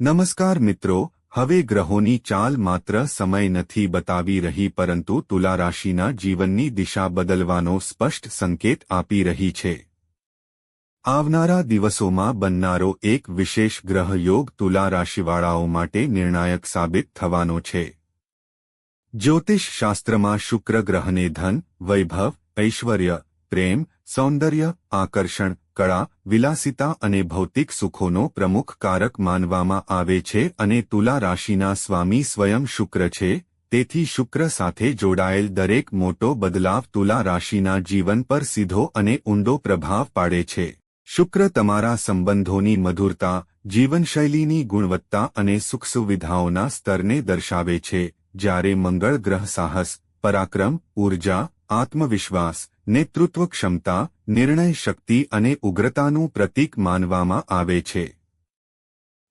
નમસ્કાર મિત્રો, હવે ગ્રહોની ચાલ માત્ર સમય નથી બતાવી રહી પરંતુ તુલા રાશિના જીવનની દિશા બદલવાનો સ્પષ્ટ સંકેત આપી રહી છે. આવનારા દિવસોમાં બનનારો એક વિશેષ ગ્રહ યોગ તુલા રાશિવાળાઓ માટે નિર્ણાયક સાબિત થવાનો છે. જ્યોતિષ શાસ્ત્રમાં શુક્ર ગ્રહને ધન, વૈભવ, ઐશ્વર્ય, પ્રેમ, સૌંદર્ય, આકર્ષણ કળા, વિલાસિતા અને ભૌતિક સુખોનો પ્રમુખ કારક માનવામાં આવે છે અને તુલા રાશિના સ્વામી સ્વયં શુક્ર છે, તેથી શુક્ર સાથે જોડાયેલ દરેક મોટો બદલાવ તુલા રાશિના જીવન પર સીધો અને ઊંડો પ્રભાવ પાડે છે. શુક્ર તમારા સંબંધોની મધુરતા, જીવનશૈલીની ગુણવત્તા અને સુખ સુવિધાઓના સ્તરને દર્શાવે છે, જ્યારે મંગળ ગ્રહ સાહસ, પરાક્રમ ઊર્જા આત્મવિશ્વાસ નેતૃત્વ ક્ષમતા નિર્ણય શક્તિ અને ઉગ્રતાનું પ્રતીક માનવામાં આવે છે.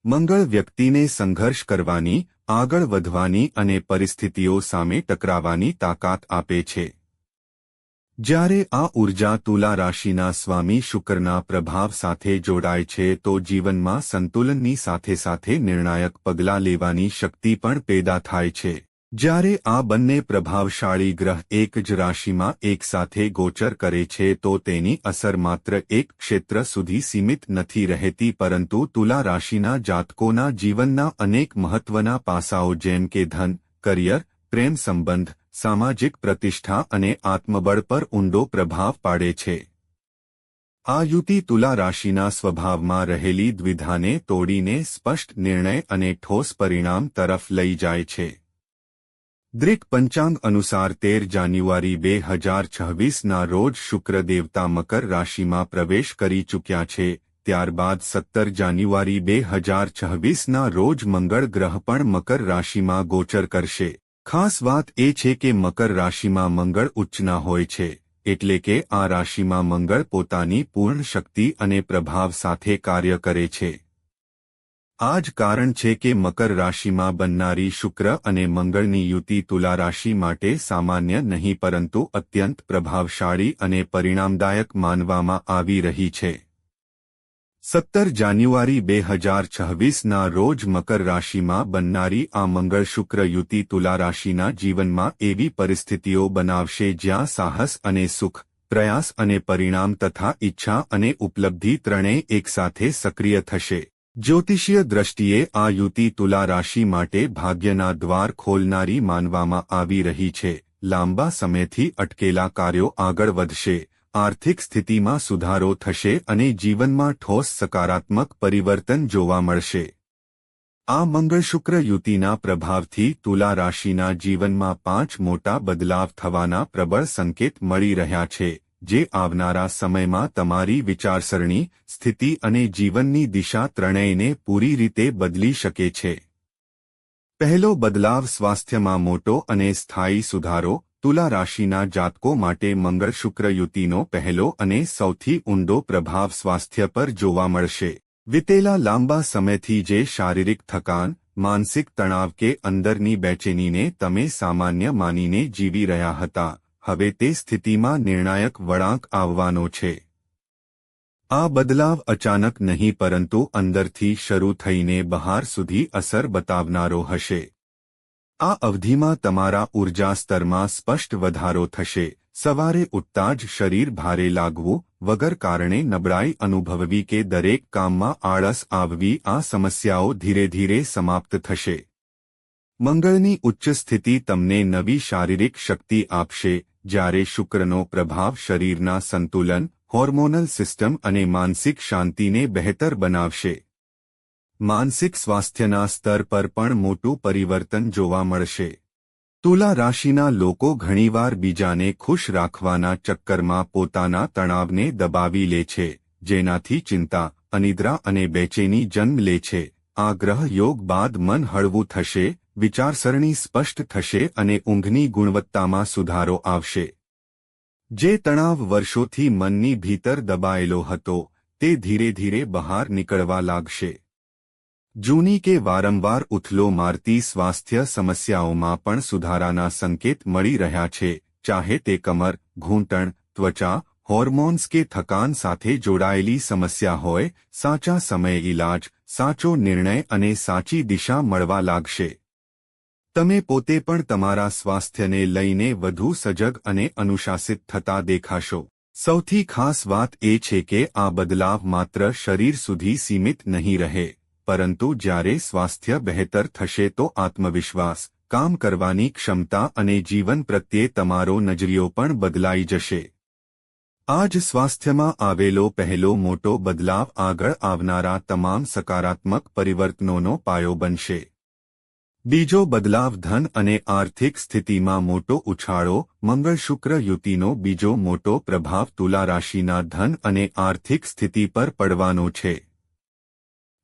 મંગળ વ્યક્તિને સંઘર્ષ કરવાની, આગળ વધવાની અને પરિસ્થિતિઓ સામે ટકરાવાની તાકાત આપે છે. જ્યારે આ ઊર્જા તુલા રાશિના સ્વામી શુક્રના પ્રભાવ સાથે જોડાય છે તો જીવનમાં સંતુલનની સાથે સાથે નિર્ણાયક પગલાં લેવાની શક્તિ પણ પેદા થાય છે. જ્યારે આ બંને પ્રભાવશાળી ગ્રહ એક જ રાશિમાં એકસાથે ગોચર કરે છે તો તેની અસર માત્ર એક ક્ષેત્ર સુધી સીમિત નથી રહેતી પરંતુ તુલા રાશિના જાતકોના જીવનના અનેક મહત્વના પાસાઓ જેમ કે ધન, કરિયર, પ્રેમ સંબંધ, સામાજિક પ્રતિષ્ઠા અને આત્મબળ પર ઊંડો પ્રભાવ પાડે છે. આ યુતિ તુલા રાશિના સ્વભાવમાં રહેલી દ્વિધાને તોડીને સ્પષ્ટ નિર્ણય અને ઠોસ પરિણામ તરફ લઈ જાય છે. દ્રિક પંચાંગ અનુસાર તેર જાન્યુઆરી બે હજાર છવ્વીસના રોજ શુક્ર દેવતા મકર રાશિમાં પ્રવેશ કરી ચૂક્યા છે, ત્યારબાદ સત્તર જાન્યુઆરી બે હજાર છવ્વીસના રોજ મંગળ ગ્રહ પણ મકર રાશિમાં ગોચર કરશે. ખાસ વાત એ છે કે મકર રાશિમાં મંગળ ઉચ્ચના હોય છે, એટલે કે આ રાશિમાં મંગળ પોતાની પૂર્ણ શક્તિ અને પ્રભાવ સાથે કાર્ય કરે છે. આ જ કારણ છે કે મકર રાશિમાં બનનારી શુક્ર અને મંગળની યુતિ તુલા રાશિ માટે સામાન્ય નહીં પરંતુ અત્યંત પ્રભાવશાળી અને પરિણામદાયક માનવામાં આવી રહી છે. સત્તર જાન્યુઆરી બે હજાર છવ્વીસના રોજ મકર રાશિમાં બનનારી આ મંગળ શુક્ર યુતિ તુલા રાશિના જીવનમાં એવી પરિસ્થિતિઓ બનાવશે જ્યાં સાહસ અને સુખ, પ્રયાસ અને પરિણામ તથા ઈચ્છા અને ઉપલબ્ધિ ત્રણેય એકસાથે સક્રિય થશે. જ્યોતિષીય દ્રષ્ટિએ આ યુતિ તુલા રાશિ માટે ભાગ્યના દ્વાર ખોલનારી માનવામાં આવી રહી છે. લાંબા સમયથી અટકેલા કાર્યો આગળ વધશે. આર્થિક સ્થિતિમાં સુધારો થશે અને જીવનમાં ઠોસ સકારાત્મક પરિવર્તન જોવા મળશે. આ મંગળ શુક્ર યુતિના પ્રભાવથી તુલા રાશિના જીવનમાં પાંચ મોટા બદલાવ થવાના પ્રબળ સંકેત મળી રહ્યા છે. જે આવનારા સમયમાં તમારી વિચારસરણી, સ્થિતિ અને જીવનની દિશા ત્રણેયને પૂરી રીતે બદલી શકે છે. પહેલો બદલાવ સ્વાસ્થ્યમાં મોટો અને સ્થાયી સુધારો, તુલા રાશિના જાતકો માટે મંગળ શુક્ર યુતિનો પહેલો અને સૌથી ઊંડો પ્રભાવ સ્વાસ્થ્ય પર જોવા મળશે. વિતેલા લાંબા સમયથી જે શારીરિક થકાન, માનસિક તણાવ કે અંદરની બેચેનીને તમે સામાન્ય માનીને જીવી રહ્યા હતા. હવે તે સ્થિતિમાં નિર્ણાયક વળાંક આવવાનો છે. આ બદલાવ અચાનક નહીં પરંતુ અંદરથી શરૂ થઈને બહાર સુધી અસર બતાવનારો હશે. આ અવધિમાં તમારા ઊર્જા સ્તરમાં સ્પષ્ટ વધારો થશે. સવારે ઉઠતા જ શરીર ભારે લાગવું વગર કારણે નબળાઈ અનુભવવી કે દરેક કામમાં આળસ આવવી આ સમસ્યાઓ ધીરે ધીરે સમાપ્ત થશે. મંગળની ઉચ્ચ સ્થિતિ તમને નવી શારીરિક શક્તિ આપશે જ્યારે શુક્રનો પ્રભાવ શરીરના સંતુલન, હોર્મોનલ સિસ્ટમ અને માનસિક શાંતિને બહેતર બનાવશે. માનસિક સ્વાસ્થ્યના સ્તર પર પણ મોટું પરિવર્તન જોવા મળશે. તુલા રાશિના લોકો ઘણીવાર બીજાને ખુશ રાખવાના ચક્કરમાં પોતાના તણાવને દબાવી લે છે, જેનાથી ચિંતા, અનિદ્રા અને બેચેની જન્મ લે છે. આ ગ્રહ યોગ બાદ મન હળવું થશે વિચારસરણી સ્પષ્ટ થશે અને ઊંઘની ગુણવત્તામાં સુધારો આવશે. જે તણાવ વર્ષોથી મનની ભીતર દબાયેલો હતો, તે ધીરે ધીરે બહાર નીકળવા લાગશે. જૂની કે વારંવાર ઉથલો મારતી સ્વાસ્થ્ય સમસ્યાઓમાં પણ સુધારાના સંકેત મળી રહ્યા છે, ચાહે તે કમર, ઘૂંટણ, ત્વચા, હોર્મોન્સ કે થકાન સાથે જોડાયેલી સમસ્યા હોય, સાચા સમયે ઇલાજ સાચો નિર્ણય અને સાચી દિશા મળવા લાગશે. તમે પોતે પણ તમારા સ્વાસ્થ્યને લઈને વધુ સજગ અને અનુશાસિત થતા દેખાશો. સૌથી ખાસ વાત એ છે કે આ બદલાવ માત્ર શરીર સુધી સીમિત નહીં રહે, પરંતુ જ્યારે સ્વાસ્થ્ય બહેતર થશે તો આત્મવિશ્વાસ, કામ કરવાની ક્ષમતા અને જીવન પ્રત્યે તમારો નજરિયો પણ બદલાઈ જશે. આજ સ્વાસ્થ્યમાં આવેલો પહેલો મોટો બદલાવ આગળ આવનારા તમામ સકારાત્મક પરિવર્તનોનો પાયો બનશે. બીજો બદલાવ ધન અને આર્થિક સ્થિતિમાં મોટો ઉછાળો, મંગળ શુક્ર યુતિનો બીજો મોટો પ્રભાવ તુલા રાશિના ધન અને આર્થિક સ્થિતિ પર પડવાનો છે.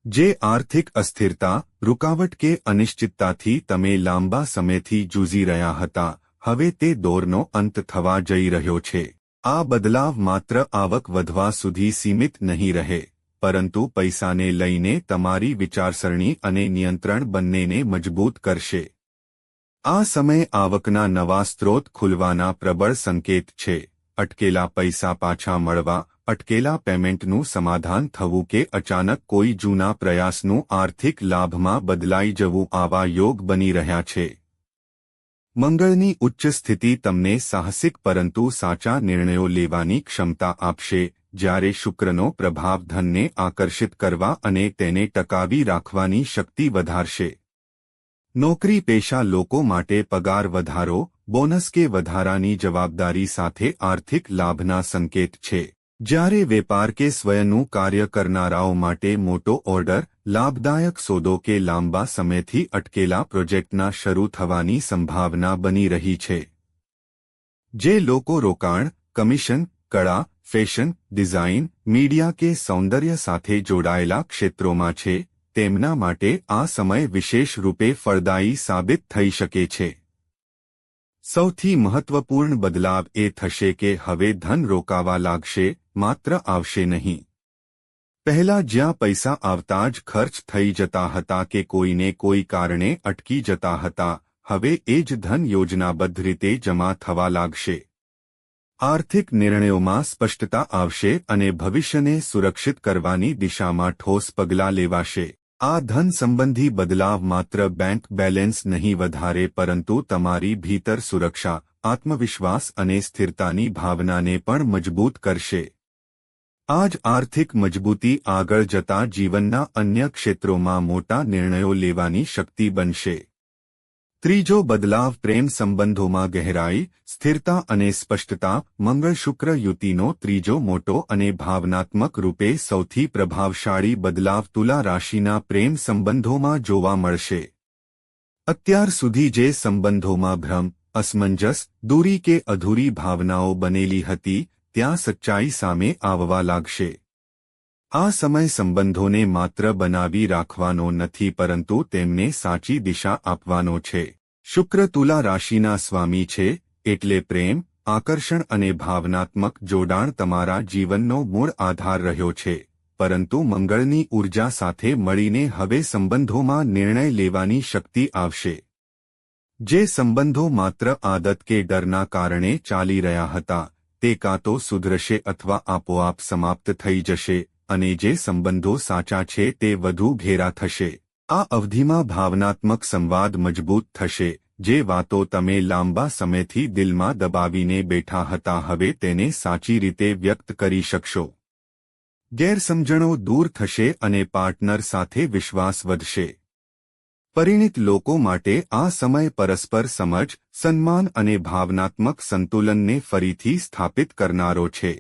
જે આર્થિક અસ્થિરતા, રૂકાવટ કે અનિશ્ચિતતાથી તમે લાંબા સમયથી જૂઝી રહ્યા હતા, હવે તે દોરનો અંત થવા જઈ રહ્યો છે. આ બદલાવ માત્ર આવક વધવા સુધી સીમિત નહીં રહે. પરંતુ પૈસાને લઈને તમારી વિચારસરણી અને નિયંત્રણ બંનેને મજબૂત કરશે. આ સમય આવકના નવા સ્ત્રોત ખુલવાના પ્રબળ સંકેત છે. અટકેલા પૈસા પાછા મળવા, અટકેલા પેમેન્ટનું સમાધાન થવું કે અચાનક કોઈ જૂના પ્રયાસનું આર્થિક લાભમાં બદલાઈ જવું આવા યોગ બની રહ્યા છે. મંગળની ઉચ્ચ સ્થિતિ તમને સાહસિક પરંતુ સાચા નિર્ણયો લેવાની ક્ષમતા આપશે. જ્યારે શુક્રનો પ્રભાવ ધનને આકર્ષિત કરવા અને તેને ટકાવી રાખવાની શક્તિ વધારશે. નોકરી પેશા લોકો માટે પગાર વધારો, બોનસ કે વધારાની જવાબદારી સાથે આર્થિક લાભના સંકેત છે. જ્યારે વેપાર કે સ્વયંનું કાર્ય કરનારાઓ માટે મોટો ઓર્ડર, લાભદાયક સોદો કે લાંબા સમયથી અટકેલા પ્રોજેક્ટના શરૂ થવાની સંભાવના બની રહી છે. જે લોકો રોકાણ, કમિશન કળા, ફેશન, ડિઝાઇન, મીડિયા કે સૌંદર્ય સાથે જોડાયેલા ક્ષેત્રોમાં છે, તેમના માટે આ સમય વિશેષ રૂપે ફળદાયી સાબિત થઈ શકે છે. સૌથી મહત્વપૂર્ણ બદલાવ એ થશે કે હવે ધન રોકાવા લાગશે, માત્ર આવશે નહીં. પહેલા જ્યાં પૈસા આવતા જ ખર્ચ થઈ જતા હતા કે કોઈને કોઈ કારણે અટકી જતા હતા, હવે એ જ ધન યોજનાબદ્ધ રીતે જમા થવા લાગશે. આર્થિક નિર્ણયોમાં સ્પષ્ટતા આવશે અને ભવિષ્યને સુરક્ષિત કરવાની દિશામાં ઠોસ પગલાં લેવાશે. આ ધન સંબંધી બદલાવ માત્ર બેંક બેલેન્સ નહીં વધારે પરંતુ તમારી ભીતર સુરક્ષા, આત્મવિશ્વાસ અને સ્થિરતાની ભાવનાને પણ મજબૂત કરશે. આજ આર્થિક મજબૂતી આગળ જતા જીવનના અન્ય ક્ષેત્રોમાં મોટા નિર્ણયો લેવાની શક્તિ બનશે. ત્રીજો બદલાવ પ્રેમ સંબંધોમાં ગહેરાઈ, સ્થિરતા અને સ્પષ્ટતા, મંગળ શુક્ર યુતિનો ત્રીજો મોટો અને ભાવનાત્મક રૂપે સૌથી પ્રભાવશાળી બદલાવ તુલા રાશિના પ્રેમ સંબંધોમાં જોવા મળશે. અત્યાર સુધી જે સંબંધોમાં ભ્રમ, અસમંજસ, દૂરી કે અધૂરી ભાવનાઓ બનેલી હતી, ત્યાં સચ્ચાઈ સામે આવવા લાગશે. આ સમય સંબંધોને માત્ર બનાવી રાખવાનો નથી પરંતુ તેમને સાચી દિશા આપવાનો છે. શુક્ર તુલા રાશિના સ્વામી છે, એટલે પ્રેમ, આકર્ષણ અને ભાવનાત્મક જોડાણ તમારા જીવનનો મૂળ આધાર રહ્યો છે. પરંતુ મંગળની ઊર્જા સાથે મળીને હવે સંબંધોમાં નિર્ણય લેવાની શક્તિ આવશે. જે સંબંધો માત્ર આદત કે ડરના કારણે ચાલી રહ્યા હતા, તે કાં તો સુધરશે અથવા આપોઆપ સમાપ્ત થઈ જશે અને જે સંબંધો સાચા છે તે વધુ ઘેરા થશે. આ અવધિમાં ભાવનાત્મક સંવાદ મજબૂત થશે. જે વાતો તમે લાંબા સમયથી દિલમાં દબાવીને બેઠા હતા હવે તેને સાચી રીતે વ્યક્ત કરી શકશો. ગેરસમજણો દૂર થશે અને પાર્ટનર સાથે વિશ્વાસ વધશે. પરિણિત લોકો માટે આ સમય પરસ્પર સમજ, સન્માન અને ભાવનાત્મક સંતુલનને ફરીથી સ્થાપિત કરનારો છે.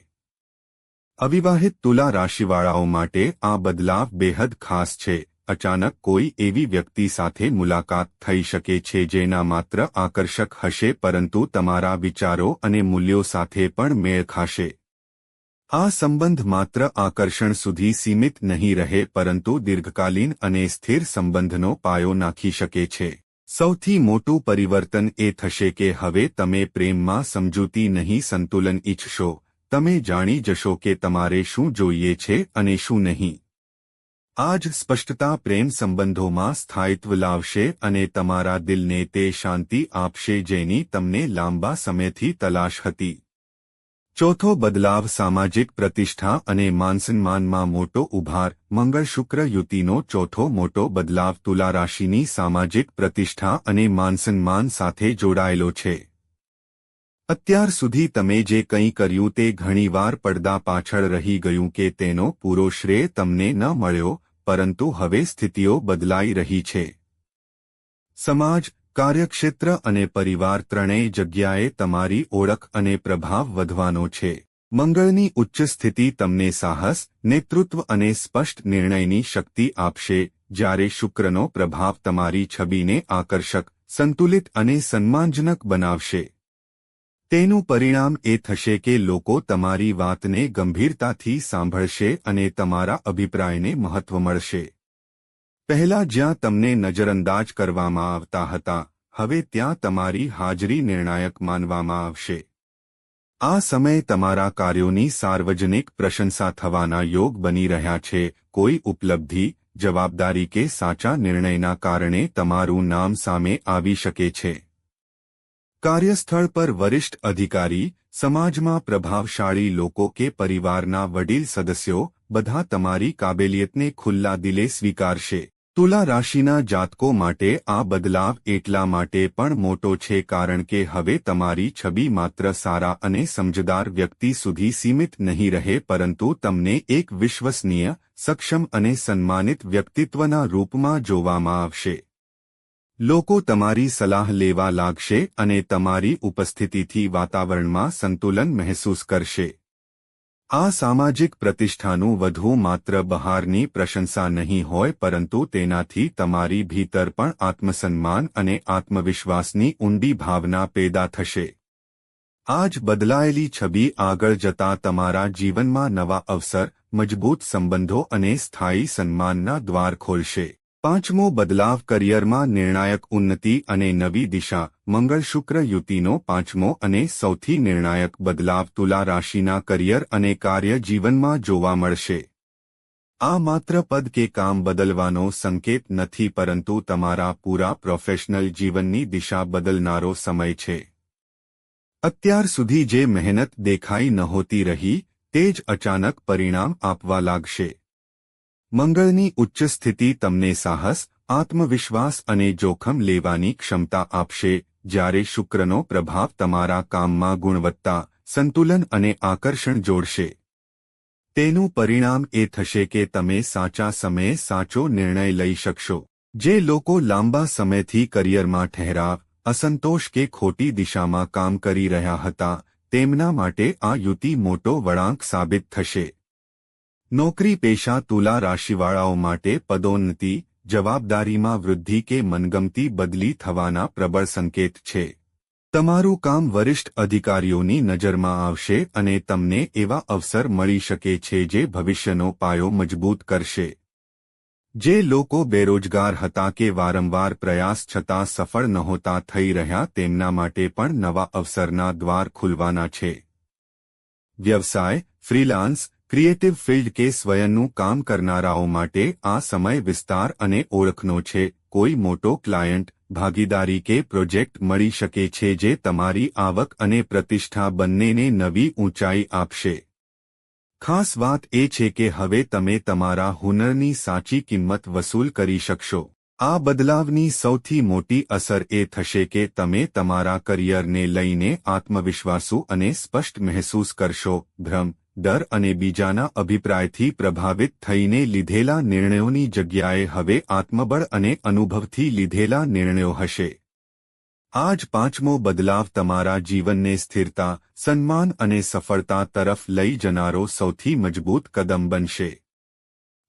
અવિવાહિત તુલા રાશિવાળાઓ માટે આ બદલાવ બેહદ ખાસ છે. અચાનક કોઈ એવી વ્યક્તિ સાથે મુલાકાત થઈ શકે છે જેના માત્ર આકર્ષક હશે પરંતુ તમારા વિચારો અને મૂલ્યો સાથે પણ મેળ ખાશે. આ સંબંધ માત્ર આકર્ષણ સુધી સીમિત નહીં રહે પરંતુ દીર્ઘકાલીન અને સ્થિર સંબંધનો પાયો નાખી શકે છે. સૌથી મોટું પરિવર્તન એ થશે કે હવે તમે પ્રેમમાં સમજૂતી નહીં સંતુલન ઈચ્છશો. તમે જાણી જશો કે તમારે શું જોઈએ છે અને શું નહીં. આ જ સ્પષ્ટતા પ્રેમ સંબંધોમાં સ્થાયિત્વ લાવશે અને તમારા દિલને તે શાંતિ આપશે જેની તમને લાંબા સમયથી તલાશ હતી. ચોથો બદલાવ સામાજિક પ્રતિષ્ઠા અને માનસન્માનમાં મોટો ઉભાર. મંગળ શુક્ર યુતિનો ચોથો મોટો બદલાવ તુલા રાશિની સામાજિક પ્રતિષ્ઠા અને માનસન્માન સાથે જોડાયેલો છે. અત્યાર સુધી તમે જે કંઈ કર્યું તે ઘણીવાર પડદા પાછળ રહી ગયું કે તેનો પૂરો શ્રેય તમને ન મળ્યો, પરંતુ હવે સ્થિતિઓ બદલાઈ રહી છે. સમાજ, કાર્યક્ષેત્ર અને પરિવાર ત્રણેય જગ્યાએ તમારી ઓળખ અને પ્રભાવ વધવાનો છે. મંગળની ઉચ્ચ સ્થિતિ તમને સાહસ, નેતૃત્વ અને સ્પષ્ટ નિર્ણયની શક્તિ આપશે, જ્યારે શુક્રનો પ્રભાવ તમારી છબીને આકર્ષક, સંતુલિત અને સન્માનજનક બનાવશે. તેનું પરિણામ એ થશે કે લોકો તમારી વાતને ગંભીરતાથી સાંભળશે અને તમારા અભિપ્રાયને મહત્વ મળશે. પહેલા જ્યાં તમને નજરઅંદાજ કરવામાં આવતા હતા, હવે ત્યાં તમારી હાજરી નિર્ણાયક માનવામાં આવશે. આ સમય તમારા કાર્યોની સાર્વજનિક પ્રશંસા થવાના યોગ બની રહ્યા છે, કોઈ ઉપલબ્ધિ, જવાબદારી કે સાચા નિર્ણયના કારણે તમારું નામ સામે આવી શકે છે. કાર્યસ્થળ પર વરિષ્ઠ અધિકારી, સમાજમાં પ્રભાવશાળી લોકો કે પરિવારના વડીલ સદસ્યો, બધા તમારી કાબેલિયતને ખુલ્લા દિલે સ્વીકારશે. તુલા રાશિના જાતકો માટે આ બદલાવ એટલા માટે પણ મોટો છે કારણ કે હવે તમારી છબી માત્ર સારા અને સમજદાર વ્યક્તિ સુધી સીમિત નહીં રહે પરંતુ તમને એક વિશ્વસનીય, સક્ષમ અને સન્માનિત વ્યક્તિત્વના રૂપમાં જોવામાં આવશે. લોકો તમારી સલાહ લેવા લાગશે અને તમારી ઉપસ્થિતિથી વાતાવરણમાં સંતુલન મહેસૂસ કરશે. આ સામાજિક પ્રતિષ્ઠાનું વધુ માત્ર બહારની પ્રશંસા નહીં હોય પરંતુ તેનાથી તમારી ભીતર પણ આત્મસન્માન અને આત્મવિશ્વાસની ઊંડી ભાવના પેદા થશે. આ જ બદલાયેલી છબી આગળ જતા તમારા જીવનમાં નવા અવસર, મજબૂત સંબંધો અને સ્થાયી સન્માનના દ્વાર ખોલશે. પાંચમો બદલાવ કરિયરમાં નિર્ણાયક ઉન્નતિ અને નવી દિશા, મંગળ શુક્ર યુતિનો પાંચમો અને સૌથી નિર્ણાયક બદલાવ તુલા રાશિના કરિયર અને કાર્ય જીવનમાં જોવા મળશે. આ માત્ર પદ કે કામ બદલવાનો સંકેત નથી પરંતુ તમારા પૂરા પ્રોફેશનલ જીવનની દિશા બદલનારો સમય છે. અત્યાર સુધી જે મહેનત દેખાઈ નહોતી રહી, તે જ અચાનક પરિણામ આપવા લાગશે. મંગળની ઉચ્ચ સ્થિતિ તમને સાહસ, આત્મવિશ્વાસ અને જોખમ લેવાની ક્ષમતા આપશે, જ્યારે શુક્રનો પ્રભાવ તમારા કામમાં ગુણવત્તા, સંતુલન અને આકર્ષણ જોડશે. તેનું પરિણામ એ થશે કે તમે સાચા સમયે સાચો નિર્ણય લઈ શકશો. જે લોકો લાંબા સમયથી કરિયરમાં ઠહેરાવ અસંતોષ કે ખોટી દિશામાં કામ કરી રહ્યા હતા, તેમના માટે આ યુતિ મોટો વળાંક સાબિત થશે. નોકરી પેશા તુલા રાશિવાળાઓ માટે પદોન્નતિ, જવાબદારીમાં વૃદ્ધિ કે મનગમતી બદલી થવાના પ્રબળ સંકેત છે. તમારું કામ વરિષ્ઠ અધિકારીઓની નજરમાં આવશે અને તમને એવા અવસર મળી શકે છે જે ભવિષ્યનો પાયો મજબૂત કરશે. જે લોકો બેરોજગાર હતા કે વારંવાર પ્રયાસ છતાં સફળ નહોતા થઈ રહ્યા તેમના માટે પણ નવા અવસરના દ્વાર ખુલવાના છે. વ્યવસાય, ફ્રીલાન્સ ક્રિએટિવ ફિલ્ડ કે સ્વયંનું કામ કરનારાઓ માટે આ સમય વિસ્તાર અને ઓળખનો છે. કોઈ મોટો ક્લાયન્ટ ભાગીદારી કે પ્રોજેક્ટ મળી શકે છે જે તમારી આવક અને પ્રતિષ્ઠા બંનેને નવી ઊંચાઈ આપશે. ખાસ વાત એ છે કે હવે તમે તમારા હુનરની સાચી કિંમત વસૂલ કરી શકશો. આ બદલાવની સૌથી મોટી અસર એ થશે કે તમે તમારા કરિયરને લઈને આત્મવિશ્વાસુ અને સ્પષ્ટ મહેસૂસ કરશો. ભ્રમ ડર અને બીજાના અભિપ્રાયથી પ્રભાવિત થઈને લીધેલા નિર્ણયોની જગ્યાએ હવે આત્મબળ અને અનુભવથી લીધેલા નિર્ણયો હશે. આ જ પાંચમો બદલાવ તમારા જીવનને સ્થિરતા, સન્માન અને સફળતા તરફ લઈ જનારો સૌથી મજબૂત કદમ બનશે.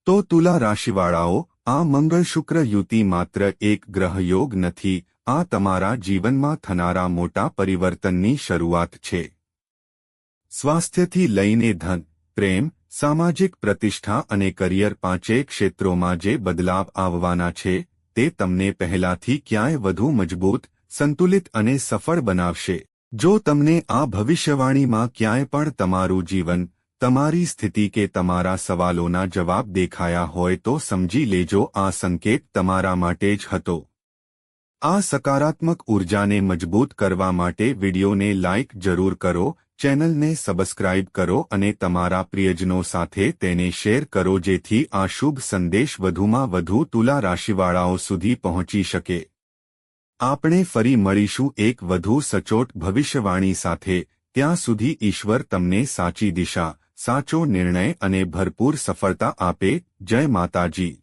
તો તુલા રાશિવાળાઓ, આ મંગળ શુક્ર યુતિ માત્ર એક ગ્રહયોગ નથી, આ તમારા જીવનમાં થનારા મોટા પરિવર્તનની શરૂઆત છે. સ્વાસ્થ્યથી લઈને ધન, પ્રેમ, સામાજિક પ્રતિષ્ઠા અને કરિયર પાંચેય ક્ષેત્રોમાં જે બદલાવ આવવાના છે, તે તમને પહેલાથી ક્યાંય વધુ મજબૂત, સંતુલિત અને સફળ બનાવશે. જો તમને આ ભવિષ્યવાણીમાં ક્યાંય પણ તમારું જીવન, તમારી સ્થિતિ કે તમારા સવાલોના જવાબ દેખાયા હોય તો સમજી લેજો, આ સંકેત તમારા માટે જ હતો. આ સકારાત્મક ઉર્જાને મજબૂત કરવા માટે વિડિયોને લાઇક જરૂર કરો ચેનલને સબસ્ક્રાઇબ કરો અને તમારા પ્રિયજનો સાથે તેને શેર કરો જેથી આ શુભ સંદેશ વધુમાં વધુ તુલા રાશિવાળાઓ સુધી પહોંચી શકે. આપણે ફરી મળીશું એક વધુ સચોટ ભવિષ્યવાણી સાથે. ત્યાં સુધી ઈશ્વર તમને સાચી દિશા, સાચો નિર્ણય અને ભરપૂર સફળતા આપે. જય માતાજી.